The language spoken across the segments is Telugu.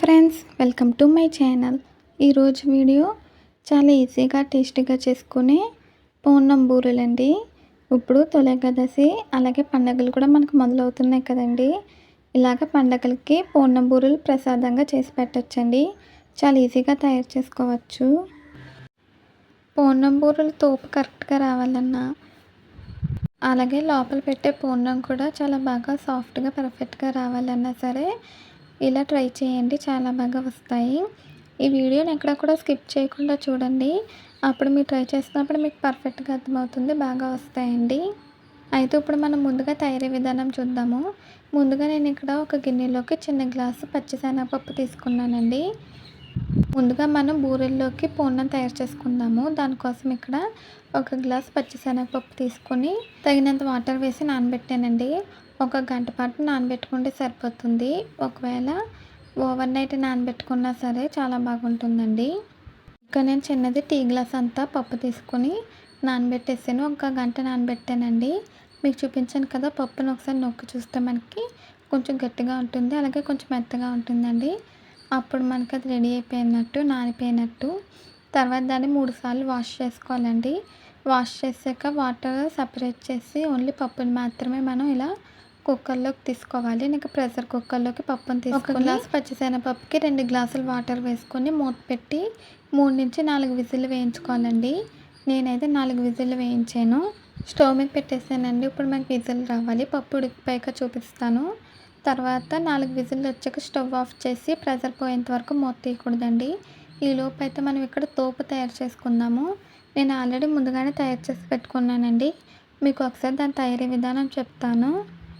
Friends welcome to my channel ఈరోజు వీడియో చాలా ఈజీగా టేస్టీగా చేసుకునే పూర్ణం బూరెలండి. ఇప్పుడు తొలి అలాగే పండగలు కూడా మనకు మొదలవుతున్నాయి కదండి. ఇలాగ పండగలకి పూర్ణం బూరెలు ప్రసాదంగా చేసి పెట్టచ్చండి. చాలా ఈజీగా తయారు చేసుకోవచ్చు. పూర్ణం బూరెలు తోపు కరెక్ట్గా రావాలన్నా అలాగే లోపల పెట్టే పూర్ణం కూడా చాలా బాగా సాఫ్ట్గా పర్ఫెక్ట్గా రావాలన్నా సరే ఇలా ట్రై చేయండి. చాలా బాగా వస్తాయి. ఈ వీడియోని ఎక్కడ కూడా స్కిప్ చేయకుండా చూడండి. అప్పుడు మీరు ట్రై చేసినప్పుడు మీకు పర్ఫెక్ట్గా అర్థమవుతుంది. బాగా వస్తాయండి. అయితే ఇప్పుడు మనం ముందుగా తయారీ విధానం చూద్దాము. ముందుగా నేను ఇక్కడ ఒక గిన్నెలోకి చిన్న గ్లాసు పచ్చిశనగపప్పు తీసుకున్నానండి. ముందుగా మనం బూరెల్లోకి పూర్ణం తయారు చేసుకుందాము. దానికోసం ఇక్కడ ఒక గ్లాస్ పచ్చిశనగపప్పు తీసుకొని తగినంత వాటర్ వేసి నానబెట్టానండి. ఒక గంట పాటు నానబెట్టుకుంటే సరిపోతుంది. ఒకవేళ ఓవర్ నైట్ నానబెట్టుకున్నా సరే చాలా బాగుంటుందండి. ఇంకా నేను చిన్నది టీ గ్లాస్ అంతా పప్పు తీసుకొని నానబెట్టేసాను. ఒక గంట నానబెట్టానండి. మీకు చూపించాను కదా పప్పును ఒకసారి నొక్కి చూస్తే మనకి కొంచెం గట్టిగా ఉంటుంది అలాగే కొంచెం మెత్తగా ఉంటుందండి. అప్పుడు మనకి అది రెడీ అయిపోయినట్టు నానిపోయినట్టు. తర్వాత దాన్ని మూడు సార్లు వాష్ చేసుకోవాలండి. వాష్ చేసాక వాటర్ సపరేట్ చేసి ఓన్లీ పప్పుని మాత్రమే మనం ఇలా కుక్కర్లోకి తీసుకోవాలి. నీకు ప్రెషర్ కుక్కర్లోకి పప్పుని తీసుకొని ఒక గ్లాస్ పచ్చిశనగపప్పుకి రెండు గ్లాసులు వాటర్ వేసుకొని మూత పెట్టి మూడు నుంచి నాలుగు విజిల్లు వేయించుకోవాలండి. నేనైతే నాలుగు విజిల్లు వేయించాను. స్టవ్ మీద పెట్టేసానండి. ఇప్పుడు మనకి విజిల్ రావాలి. పప్పు ఉడికిపోయాక చూపిస్తాను. తర్వాత నాలుగు విజిల్లు వచ్చాక స్టవ్ ఆఫ్ చేసి ప్రెషర్ పోయేంత వరకు మూత తీయకూడదండి. ఈ లోపు అయితే మనం ఇక్కడ తోపు తయారు చేసుకుందాము. నేను ఆల్రెడీ ముందుగానే తయారు చేసి పెట్టుకున్నానండి. మీకు ఒకసారి దాని తయారీ విధానం చెప్తాను.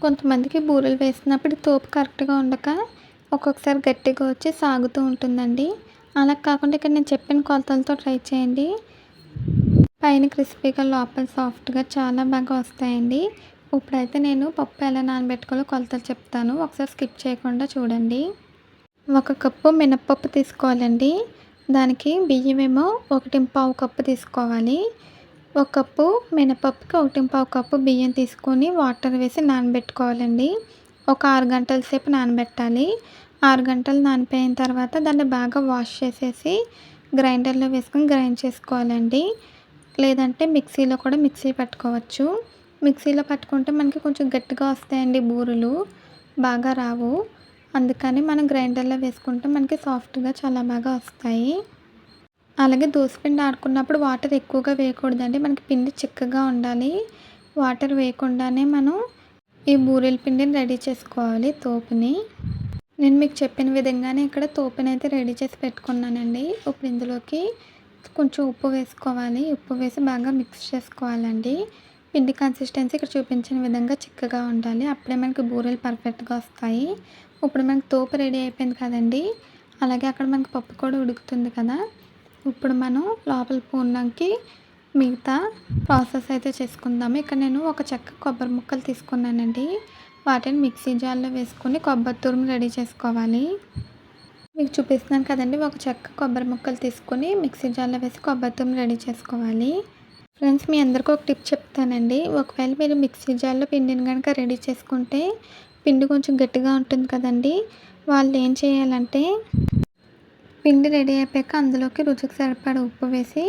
కొంతమందికి బూరెలు వేసినప్పుడు తోపు కరెక్ట్గా ఉండక ఒక్కొక్కసారి గట్టిగా వచ్చి సాగుతూ ఉంటుందండి. అలా కాకుండా ఇక్కడ నేను చెప్పిన కొలతలతో ట్రై చేయండి. పైన క్రిస్పీగా లోపల సాఫ్ట్గా చాలా బాగా వస్తాయండి. ఇప్పుడైతే నేను పప్పు ఎలా నానబెట్టుకోవాలో కొలతలు చెప్తాను. ఒకసారి స్కిప్ చేయకుండా చూడండి. ఒక కప్పు మినప్పప్పు తీసుకోవాలండి. దానికి బియ్యం ఏమో ఒకటి పావు కప్పు తీసుకోవాలి. ఒక కప్పు మినపప్పుకి ఒకటి పావు కప్పు బియ్యం తీసుకొని వాటర్ వేసి నానబెట్టుకోవాలండి. ఒక ఆరు గంటల సేపు నానబెట్టాలి. ఆరు గంటలు నానిపోయిన తర్వాత దాన్ని బాగా వాష్ చేసేసి గ్రైండర్లో వేసుకొని గ్రైండ్ చేసుకోవాలండి. లేదంటే మిక్సీలో కూడా మిక్సీ పెట్టుకోవచ్చు. మిక్సీలో పట్టుకుంటే మనకి కొంచెం గట్టిగా వస్తాయండి బూరెలు. బాగా రావు. అందుకని మనం గ్రైండర్లో వేసుకుంటే మనకి సాఫ్ట్గా చాలా బాగా వస్తాయి. అలాగే దోసపిండి ఆడుకున్నప్పుడు వాటర్ ఎక్కువగా వేయకూడదండి. మనకి పిండి చిక్కగా ఉండాలి. వాటర్ వేయకుండానే మనం ఈ బూరెల పిండిని రెడీ చేసుకోవాలి తోపుని. నేను మీకు చెప్పిన విధంగానే ఇక్కడ తోపుని అయితే రెడీ చేసి పెట్టుకున్నానండి. ఇప్పుడు ఇందులోకి కొంచెం ఉప్పు వేసుకోవాలి. ఉప్పు వేసి బాగా మిక్స్ చేసుకోవాలండి. పిండి కన్సిస్టెన్సీ ఇక్కడ చూపించిన విధంగా చిక్కగా ఉండాలి. అప్పుడే మనకి బూరెలు పర్ఫెక్ట్గా వస్తాయి. ఇప్పుడు మనకు తోపు రెడీ అయిపోయింది కదండి. అలాగే అక్కడ మనకి పప్పు కూడా ఉడుకుతుంది కదా. ఇప్పుడు మనం లోపల పూర్ణంకి మిగతా ప్రాసెస్ అయితే చేసుకుందాము. ఇక్కడ నేను ఒక చెక్క కొబ్బరి ముక్కలు తీసుకున్నానండి. వాటిని మిక్సీ జార్లో వేసుకొని కొబ్బరి తురుము రెడీ చేసుకోవాలి. మీకు చూపిస్తున్నాను కదండి. ఒక చెక్క కొబ్బరి ముక్కలు తీసుకొని మిక్సీ జార్లో వేసి కొబ్బరి తురుము రెడీ చేసుకోవాలి. ఫ్రెండ్స్ మీ అందరికీ ఒక టిప్ చెప్తానండి. ఒకవేళ మీరు మిక్సీ జార్లో పిండిని కనుక రెడీ చేసుకుంటే పిండి కొంచెం గట్టిగా ఉంటుంది కదండి. వాళ్ళు ఏం చేయాలంటే పిండి రెడీ అయిపోయాక అందులోకి రుచికి సరిపడ ఉప్పు వేసి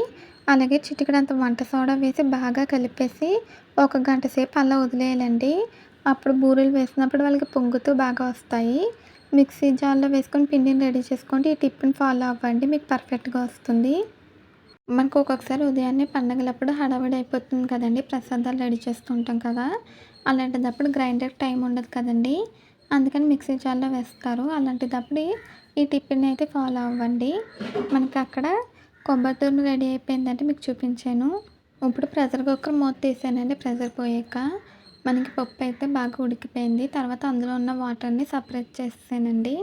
అలాగే చిటికడంత వంట సోడా వేసి బాగా కలిపేసి ఒక గంట సేపు అలా వదిలేయాలండి. అప్పుడు బూరెలు వేసినప్పుడు వాళ్ళకి పొంగుతూ బాగా వస్తాయి. మిక్సీ జార్లో వేసుకొని పిండిని రెడీ చేసుకోండి. ఈ టిప్ని ఫాలో అవ్వండి. మీకు పర్ఫెక్ట్గా వస్తుంది. మనకు ఒక్కొక్కసారి ఉదయాన్నే పండగలప్పుడు హడావిడి అయిపోతుంది కదండి. ప్రసాదాలు రెడీ చేస్తుంటాం కదా. అలాంటిదప్పుడు గ్రైండర్ టైం ఉండదు కదండి. అందుకని మిక్సీ జార్లో వేస్తారు. అలాంటిదప్పుడు ఈ టిఫిన్ అయితే ఫాలో అవ్వండి. మనకి అక్కడ కొబ్బరి తురుము రెడీ అయిపోయిందంటే మీకు చూపించాను. ఇప్పుడు ప్రెషర్ కుక్కర్ మూత తీసానండి. ప్రెషర్ పోయాక మనకి పప్పు అయితే బాగా ఉడికిపోయింది. తర్వాత అందులో ఉన్న వాటర్ని సపరేట్ చేసేసానండి.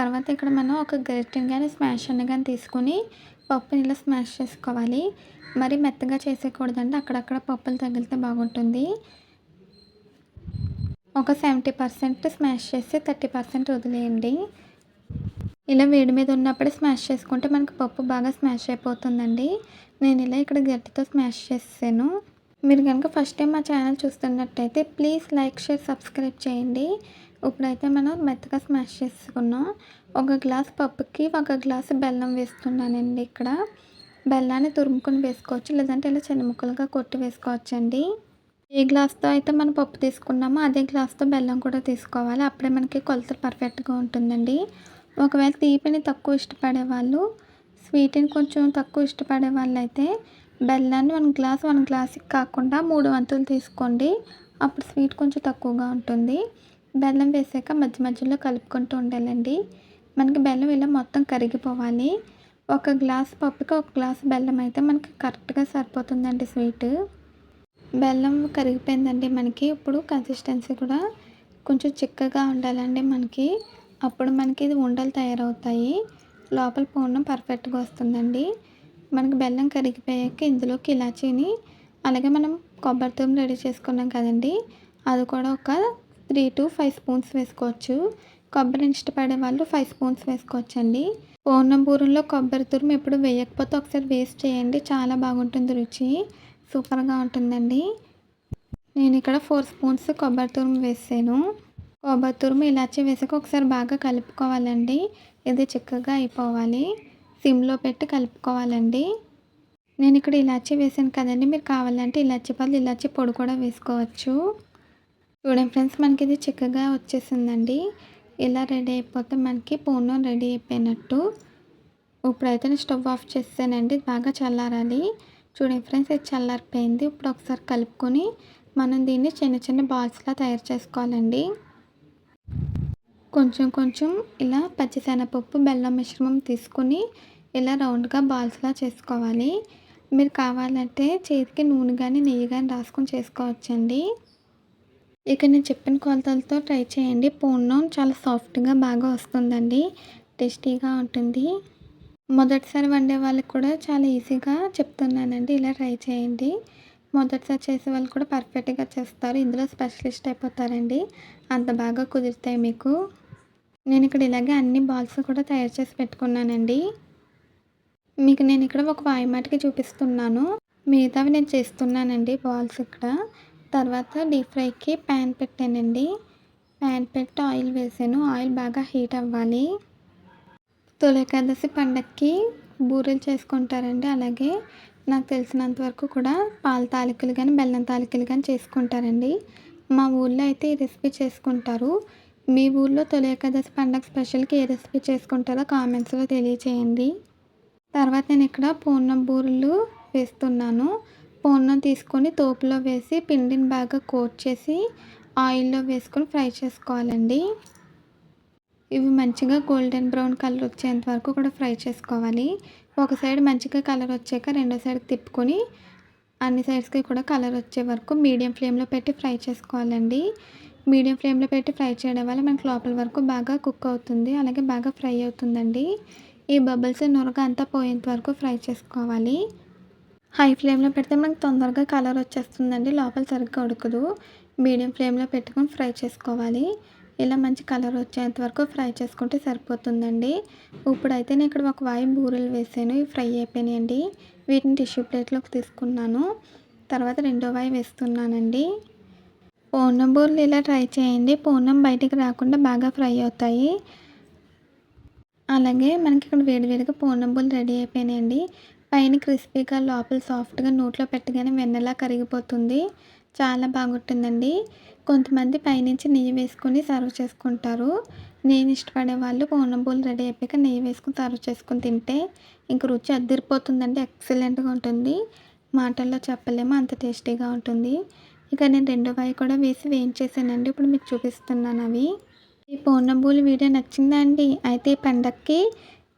తర్వాత ఇక్కడ మనం ఒక గరిటెని కానీ స్మాష్ అని కానీ తీసుకొని పప్పుని ఇలా స్మాష్ చేసుకోవాలి. మరి మెత్తగా చేసేయకూడదండి అక్కడక్కడ పప్పులు తగిలితే బాగుంటుంది. ఒక సెవెంటీ పర్సెంట్ స్మాష్ చేసి థర్టీ పర్సెంట్ వదిలేయండి. ఇలా వేడి మీద ఉన్నప్పుడే స్మాష్ చేసుకుంటే మనకు పప్పు బాగా స్మాష్ అయిపోతుందండి. నేను ఇలా ఇక్కడ గట్టితో స్మాష్ చేసాను మీరు కనుక ఫస్ట్ టైం మా ఛానల్ చూస్తున్నట్టయితే ప్లీజ్ లైక్ షేర్ సబ్స్క్రైబ్ చేయండి. ఇప్పుడైతే మనం మెత్తగా స్మాష్ చేసుకున్నాం. ఒక గ్లాస్ పప్పుకి ఒక గ్లాసు బెల్లం వేస్తున్నానండి ఇక్కడ. బెల్లాన్ని తురుముకొని వేసుకోవచ్చు లేదంటే ఇలా చిన్న ముక్కలుగా కొట్టి వేసుకోవచ్చు అండి ఏ గ్లాస్తో అయితే మనం పప్పు తీసుకున్నామో అదే గ్లాస్తో బెల్లం కూడా తీసుకోవాలి. అప్పుడే మనకి కొలత పర్ఫెక్ట్గా ఉంటుందండి. ఒకవేళ తీపిని తక్కువ ఇష్టపడే వాళ్ళు స్వీట్ని కొంచెం తక్కువ ఇష్టపడే వాళ్ళు అయితే బెల్లాన్ని వన్ గ్లాస్ వన్ గ్లాస్కి కాకుండా మూడు వంతులు తీసుకోండి. అప్పుడు స్వీట్ కొంచెం తక్కువగా ఉంటుంది. బెల్లం వేసాక మధ్య మధ్యలో కలుపుకుంటూ ఉండాలండి. మనకి బెల్లం ఇలా మొత్తం కరిగిపోవాలి. ఒక గ్లాస్ పప్పుకి ఒక గ్లాస్ బెల్లం అయితే మనకి కరెక్ట్గా సరిపోతుందండి స్వీట్. బెల్లం కరిగిపోయిందండి మనకి. ఇప్పుడు కన్సిస్టెన్సీ కూడా కొంచెం చిక్కగా ఉండాలండి మనకి. అప్పుడు మనకి ఇది ఉండలు తయారవుతాయి. లోపల పూర్ణం పర్ఫెక్ట్గా వస్తుందండి. మనకి బెల్లం కరిగిపోయాక ఇందులోకి ఇలాచీని అలాగే మనం కొబ్బరి తురుము రెడీ చేసుకున్నాం కదండి. అది కూడా ఒక త్రీ టు ఫైవ్ స్పూన్స్ వేసుకోవచ్చు. కొబ్బరిని ఇష్టపడే వాళ్ళు ఫైవ్ స్పూన్స్ వేసుకోవచ్చు అండి పూర్ణం బూరంలో కొబ్బరి తురుము ఎప్పుడు వేయకపోతే ఒకసారి వేస్ట్ చేయండి. చాలా బాగుంటుంది రుచి. సూపర్గా ఉంటుందండి. నేను ఇక్కడ ఫోర్ స్పూన్స్ కొబ్బరి తురుము వేసాను. కొబ్బరి తురుము ఇలాచి వేసాక ఒకసారి బాగా కలుపుకోవాలండి. ఇది చిక్కగా అయిపోవాలి. సిమ్లో పెట్టి కలుపుకోవాలండి. నేను ఇక్కడ ఇలాచి వేసాను కదండి. మీరు కావాలంటే ఇలాచి పళ్ళు ఇలాచి పొడి కూడా వేసుకోవచ్చు. చూడండి ఫ్రెండ్స్ మనకి ఇది చిక్కగా వచ్చేసిందండి. ఇలా రెడీ అయిపోతే మనకి పూర్ణం రెడీ అయిపోయినట్టు. ఇప్పుడైతే నేను స్టవ్ ఆఫ్ చేసానండి బాగా చల్లారాలి. చూడండి ఫ్రెండ్స్ ఇది చల్లారిపోయింది. ఇప్పుడు ఒకసారి కలుపుకొని మనం దీన్ని చిన్న చిన్న బాల్స్లా తయారు చేసుకోవాలండి. కొంచెం కొంచెం ఇలా పచ్చిశనగపప్పు బెల్లం మిశ్రమం తీసుకొని ఇలా రౌండ్గా బాల్స్లా చేసుకోవాలి. మీరు కావాలంటే చేతికి నూనె కానీ నెయ్యి కానీ రాసుకొని చేసుకోవచ్చండి. ఇక నేను చెప్పిన కొలతలతో ట్రై చేయండి. పూర్ణం చాలా సాఫ్ట్గా బాగా వస్తుందండి. టేస్టీగా ఉంటుంది. మొదటిసారి వండే వాళ్ళకి కూడా చాలా ఈజీగా చెప్తున్నానండి. ఇలా ట్రై చేయండి. మొదటిసారి చేసే వాళ్ళు కూడా పర్ఫెక్ట్గా చేస్తారు. ఇందులో స్పెషలిస్ట్ అయిపోతారండి. అంత బాగా కుదురుతాయి మీకు. నేను ఇక్కడ ఇలాగే అన్ని బాల్స్ కూడా తయారు చేసి పెట్టుకున్నానండి. మీకు నేను ఇక్కడ ఒక వాయిమాటికి చూపిస్తున్నాను. మిగతావి నేను చేస్తున్నానండి బాల్స్ ఇక్కడ. తర్వాత డీప్ ఫ్రైకి ప్యాన్ పెట్టానండి. ప్యాన్ పెట్టి ఆయిల్ వేసాను. ఆయిల్ బాగా హీట్ అవ్వాలి. తొలి ఏకాదశి బూరెలు చేసుకుంటారండి. అలాగే నాకు తెలిసినంత వరకు కూడా పాల తాలికలు కానీ బెల్లం తాలికలు కానీ చేసుకుంటారండి. మా ఊళ్ళో అయితే ఈ రెసిపీ చేసుకుంటారు. మీ ఊళ్ళో తొలి ఏకాదశి పండగ స్పెషల్కి ఏ రెసిపీ చేసుకుంటారో కామెంట్స్లో తెలియచేయండి. తర్వాత నేను ఇక్కడ పూర్ణం బూరెలు వేస్తున్నాను. పూర్ణం తీసుకొని తోపులో వేసి పిండిని బాగా కోట్ చేసి ఆయిల్లో వేసుకొని ఫ్రై చేసుకోవాలండి. ఇవి మంచిగా గోల్డెన్ బ్రౌన్ కలర్ వచ్చేంత వరకు కూడా ఫ్రై చేసుకోవాలి. ఒక సైడ్ మంచిగా కలర్ వచ్చాక రెండో సైడ్ తిప్పుకొని అన్ని సైడ్స్కి కూడా కలర్ వచ్చే వరకు మీడియం ఫ్లేమ్లో పెట్టి ఫ్రై చేసుకోవాలండి. మీడియం ఫ్లేమ్లో పెట్టి ఫ్రై చేయడం వల్ల మనకు లోపల వరకు బాగా కుక్ అవుతుంది అలాగే బాగా ఫ్రై అవుతుందండి. ఈ బబుల్స్ నొరగ అంతా పోయేంత వరకు ఫ్రై చేసుకోవాలి. హై ఫ్లేమ్లో పెడితే మనకు తొందరగా కలర్ వచ్చేస్తుందండి. లోపల సరిగ్గా ఉడకదు. మీడియం ఫ్లేమ్లో పెట్టుకొని ఫ్రై చేసుకోవాలి. ఇలా మంచి కలర్ వచ్చేంత వరకు ఫ్రై చేసుకుంటే సరిపోతుందండి. ఇప్పుడైతే నేను ఇక్కడ ఒక వాయి బూరెలు వేసాను. ఇవి ఫ్రై అయిపోయినాయండి. వీటిని టిష్యూ ప్లేట్లోకి తీసుకున్నాను. తర్వాత రెండో వాయి వేస్తున్నానండి. పూర్ణం బూరెలు ఇలా ట్రై చేయండి. పూర్ణం బయటికి రాకుండా బాగా ఫ్రై అవుతాయి. అలాగే మనకి ఇక్కడ వేడివేడిగా పూర్ణం బూరెలు రెడీ అయిపోయినాయండి. పైన క్రిస్పీగా లోపల సాఫ్ట్గా నోట్లో పెట్టగానే వెన్నెలా కరిగిపోతుంది. చాలా బాగుంటుందండి. కొంతమంది పైనుంచి నెయ్యి వేసుకొని సర్వ్ చేసుకుంటారు. నేను ఇష్టపడే వాళ్ళు పూర్ణబూలు రెడీ అయిపోయాక నెయ్యి వేసుకుని సర్వ్ చేసుకొని తింటే ఇంక రుచి అద్దరిపోతుందండి ఎక్సలెంట్గా ఉంటుంది. మాటల్లో చెప్పలేము. అంత టేస్టీగా ఉంటుంది. ఇక నేను రెండో వాయి కూడా వేసి వేయించేసానండి. ఇప్పుడు మీకు చూపిస్తున్నాను అవి. ఈ పూర్ణబూలు వీడియో నచ్చిందా అండి? అయితే ఈ పండక్కి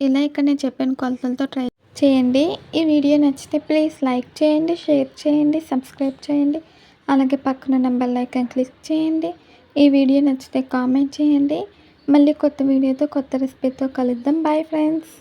ఇలా ఇక్కడ నేను చెప్పిన కొలతలతో ట్రై చేయండి. ఈ వీడియో నచ్చితే ప్లీజ్ లైక్ చేయండి షేర్ చేయండి సబ్స్క్రైబ్ చేయండి. అలాగే పక్కన నెంబర్ ఐకాన్ క్లిక్ చేయండి. ఈ వీడియో నచ్చితే కామెంట్ చేయండి. మళ్ళీ కొత్త వీడియోతో కొత్త రెసిపీతో కలుద్దాం. Bye friends